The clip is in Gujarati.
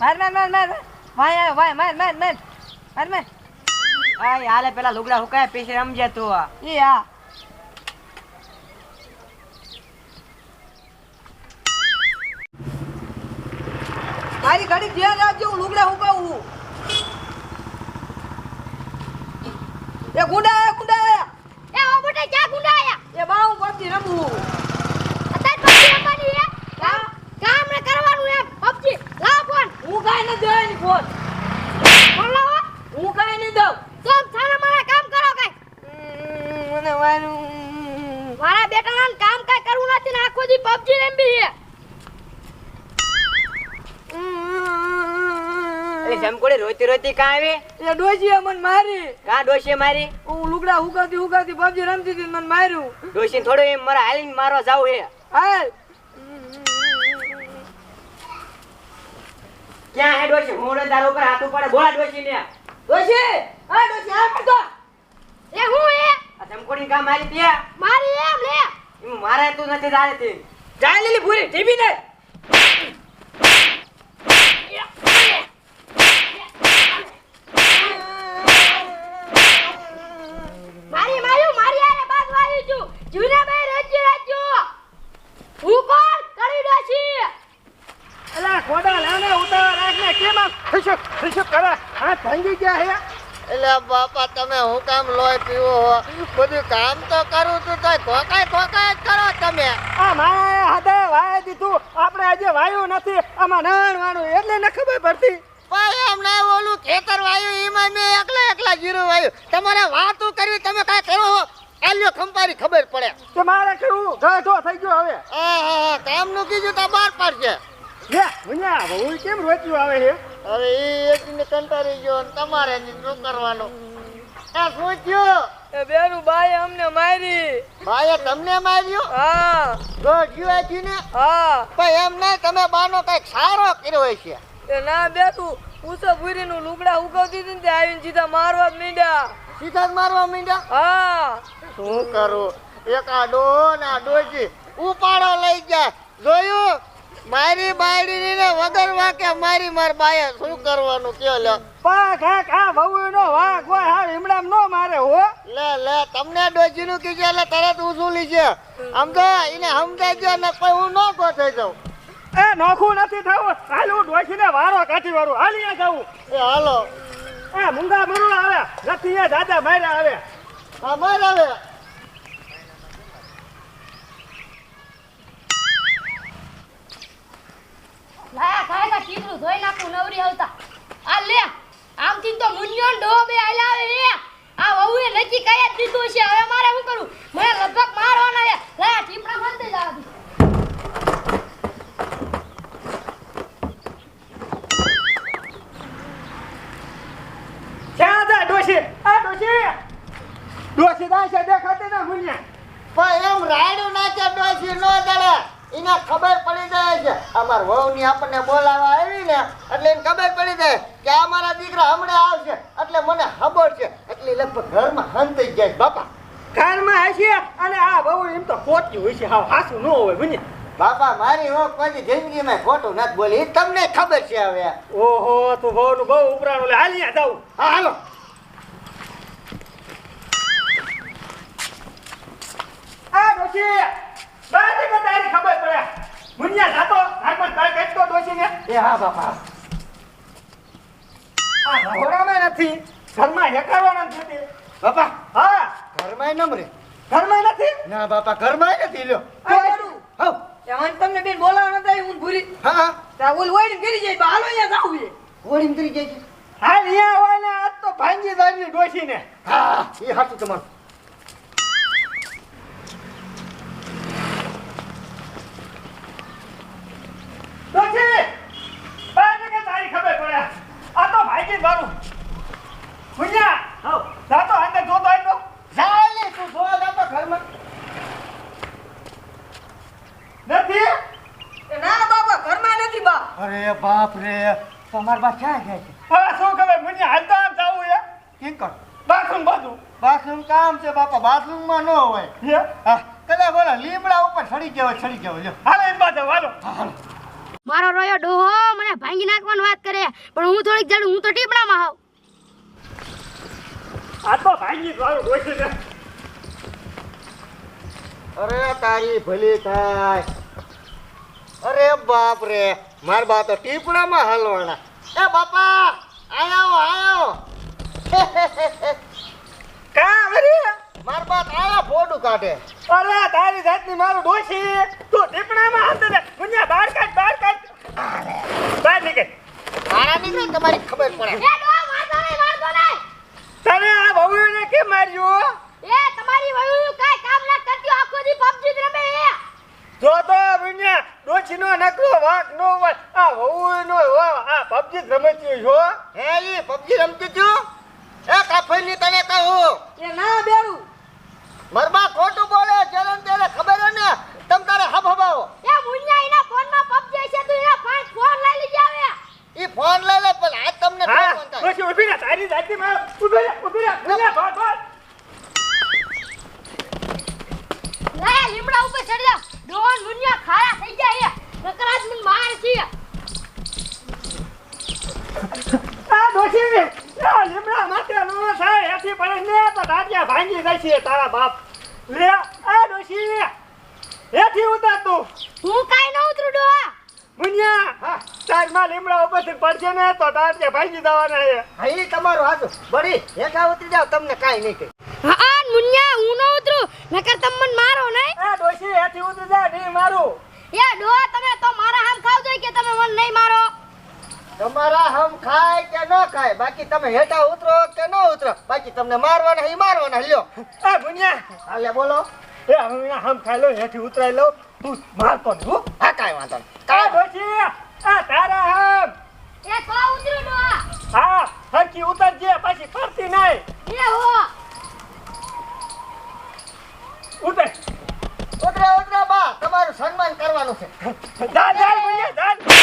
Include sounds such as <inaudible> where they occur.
માર માર માર માર. વાય વાય માર માર માર. માર માર. આય હાલે પેલા લુગડા હુકાય પછી રમજે તું આ. એ આ. મારી ઘડી ધ્યાન રાખજો હું લુગડા હુકાવું એ ગુંડા આયા ગુંડા એ ઓ બેટા ક્યાં ગુંડા આયા એ બાઉ પરથી પબજી રમું અત્યારે પબજી રમવાની હે કામ કામ ને કરવાનું એમ પબજી લાવ ફોન હું કાંઈ નથી દેવાની ફોન ફોન લાવો હું કાંઈ નહીં દઉં તો સારા મારા કામ કરો કઈ ઉમ, મને વાયરું મારા બેટાના કામ કઈ કરવું નથી ને આખો દી રમવી હે રોતી રોતી કાં આવી? એ ડોશીએ મને મારી. કાં ડોશીએ મારી? હું લુગડા હુકાતી હુકાતી પબજી રમતી હતી મને માર્યું. ડોશી થોડો એમ મારા હાલીને મારવા જાવ હે. હાલ. ક્યાં હે ડોશી? મોડે તારા ઉપર હાથ ઉપાડે. બોલા ડોશી ને. ડોશી હા ડોશી આ પડતો એ હું એ? આ જમકોડી કાં મારી ત્યાં? મારી એમ લે. મારે તું નથી તારે તે. જાય લીલી પૂરી ટીવી ને મારી માર્યું મારી આરે બાદ વાયું છું. જૂના બે રજ્જુ હું કોણ કરી ડોશી અલા ખોડા લાને ઉતાર રાખને કેમ આમ? ખુશુક ખુશુક કરે? હા ભાંગી ગયા હે? એટલે બાપા તમે હું કામ લોહી પીવો હો બધું કામ તો કરું છું તો ખોકાય ખોકાય જ કરો તમે. આ માએ હદે વાય દીધું. આપણે આજે વાયુ નથી. આમાં નાણ વાણું એટલે ન ખબર પડતી. એમ ના ઓલું ખેતર વાયું એમાં મેં એકલા એકલા જીરું વાયું. તમારે વાતું કરવી તમે કાંઈ કરો હો. આલ્યો ખંપારી ખબર પડે. કે મારે કેવું ગઢો થઈ ગયો હવે. આહા, કામનું કીધું તો બાર પાડશે હે મુન્યા બહુ કેમ રોચ્યું આવે છે? હવે એ એકને કંટાળી ગયો તમારે ને શું કરવાનો? આ શું થયું? એ બેનું બાઈ અમને મારી. ભાઈએ તમને માર્યો? હા. જો જીવાજી ને હા. પણ એમ નહીં તમે બાનો કંઈક સારો કર્યો છે એ ના બેઠું પૂછો ભૂરી નું લુગડા ઉગવતી હતી ને તે આવીને સીધા મારવા જ મીંડ્યા. સીધા જ મારવા મીંડ્યા? હા. શું કરું? એક આ ડો ને આ ડોજી ઉપાડો લઈ ગયા જોયું? મારી બાયડી ને વગર વાકે મારી માર બાએ શું કરવાનું? કયો લે પાક હાક આ બહુ નો વાક હોય હા હિમડામ નો મારે હો. લે લે તમને ડોજી નું કીજે એટલે તરત ઉસુલી છે આમ તો એને સમજાઈ ગયો ને કોઈ હું નો કો થઈ જાઉં. એ નોખું નથી થવું. હાલ હું ડોશીને વારો કાઠી વાળું. હાલીએ જાઉં. એ હાલો. એ મુંગા મરુડા આવે. નથી એ દાદા માર્યા આવે. અમાર આવે. ચીકરું ધોઈ નાખું નવરી આવતા આ લે આમથી તો મુનિયો ડો બે આયલા આવે હે. આ વહુએ નક્કી કઈ જ દીધું છે. હવે મારે શું કરું મને લગભગ મારવાના છે. લા ટીપડા ક્યાં જાય ડોશી? આ ડોશી? ડોશી દાય છે ના મુનિયા પણ એમ રાયડું નાચે ડોસી નો દળે એને ખબર પડી જાય છે અમાર વહુની આપણને બોલાવા આવી ને એટલે એને ખબર પડી જાય કે આ મારા દીકરા હમણાં આવશે. એટલે મને ખબર છે એટલે લગભગ ઘરમાં હંતાઈ જાય બાપા. ઘરમાં હશે અને આ બહુ એમ તો ખોટી હોય છે હા હાસું ન હોય મુન્યા બાપા મારી વહુ કોઈ જિંદગીમાં ખોટું નથી બોલી. તમને ખબર છે હવે. ઓહો તું બહુ નું બહુ ઉપરાણું લે. હાલી જાઉં. હા હાલો. આ ડોશી ખબર પડે. મુનિયા જાતો. ઘરમાં કાય કેટલો દોશીને એ હા બાપા. આ રહોડામાં નથી. ઘરમાં હેકારવાના નથી. બાપા હા. ઘરમાં નમરે ઘરમાં નથી? ના બાપા ઘરમાં નથી લ્યો. આ બેઠું. હાવ. એ મને તમને બેન બોલાવા નતા હું ભૂરી હા તા ઓલ વળી કરી જાય બાલો અહીંયા જાવું છે ગોળી કરી જાય હા અહીંયા હોય ને આજ તો ભાંગી દાવી ડોશી ને. હા એ હાચું તમારું ડોશી બાજી કે તારી ખબર પડે આ તો ભાંગી મારું. મુન્યા હાવ. જાતો અંદર જોતો આઈ તો ચાલે તું જોવા જાતો ઘરમાં. નથી? ના બાપા ઘરમાં નથી બા. અરે બાપ રે. તમાર બા ક્યાં ગયા છે? હા શું ખબર મુન્યા હાલતા આમ જાવું એ કેમ કર? બાથરૂમ બાજુ બાથરૂમ કામ છે બાપા બાથરૂમમાં ન હોય. હે? હા કદા બોલા લીમડા ઉપર ચડી ગયો ચડી ગયો હાલે હાલો એમ બાજુ હાલો. મારો રોયો ડોહો મને ભાંગી નાખવાની વાત કરે. પણ હું થોડીક જડું હું તો ટીપણામાં હોઉં. આ તો ભાંગી વાળું ડોસી છે. અરે તારી ભલી થાય. અરે બાપ રે માર બા તો ટીપણામાં હલવાના. એ બાપા આયો આયો. <laughs> માર બા આયા કાઢે. અરે તારી જાતની મારું ડોશી. તું ટીપણામાં હાથ દે ગુનિયા બહાર કાઢ બહાર કાઢ. બહાર નીકળ. તારા નીકળે ને તમારી ખબર પડે. એ ડો વાંધો નહીં વાંધો નહીં. તને આ બહુને કેમ માર્યો એ તમારી વહુ કાઈ કામ ના કરતી આખો દી પબજી રમે એ. જો તો મુન્યા ડોસીનો નકરો વાક નો હોય આ બહુનો આ પબજી જ રમતી છો હે. ઈ પબજી રમતી છું એ કાફઈની તને કહું એ ના બેરું મરબા ખોટું બોલે જરન તેને ખબર હે ને તમ તારે હબ હબાવો એ મુન્યા એના ફોનમાં પબજી છે તું એના ફોન ફોન લઈ લીજે આવે ઈ ફોન લઈ લે પણ આ તમને હા ડોસી ઊભી રહે તારી જાતની માં ઊભી રહે ઊભી રહે મુન્યા ભાગ ભાગ લે લીમડા ઉપર ચડી જા. ડોન મુન્યા ખાયા થઈ ગયા એ નકર આજ મને માર છે. આ ડોસી આ લીમડા માથે નો થાય એથી પડે ને તો ટાટિયા ભાંગી છે તારા બાપ. લે આ ડોસી એથી ઉતાર તું. હું કાઈ ન ઉતરું ડોહા. મુન્યા તારમાં લીમડા ઉપરથી પડશે ને તો ટાટિયા ભાંગી જવાના છે. હા ઈ તમારું બળી હેઠા ઉતરી જાવ તમને કાંઈ નહીં કહે. હા મુનિયા હું ન ઉતરું. નકર તમે મને મારો નહીં. આ ડોસી એથી ઉતરી જા નહીં મારું. એ ડોહા તમે તો મારા હામ ખાવ જોઈએ કે તમે મને નહીં મારો? તમારા હમ ખાય કે ન ખાય બાકી તમે હેઠા ઉતરો કે ન ઉતરો બાકી તમને મારવાના ઈ મારવાના લ્યો. આ ભુનિયા હાલે બોલો. એ હવે હમ ખાઈ લો હેઠી ઉતરાઈ લો તું મારતો નહીં હો. હા કાંઈ વાંધો નહીં. આ આ તારા હમ. એ તો ઉતરું ડોહા હા હરકી ઉતરજે પછી ફરતી નહીં. એ હો. ઉતર. ઉતરે ઉતરે બા તમારું સન્માન કરવાનું છે. જા જા મુન્યા જા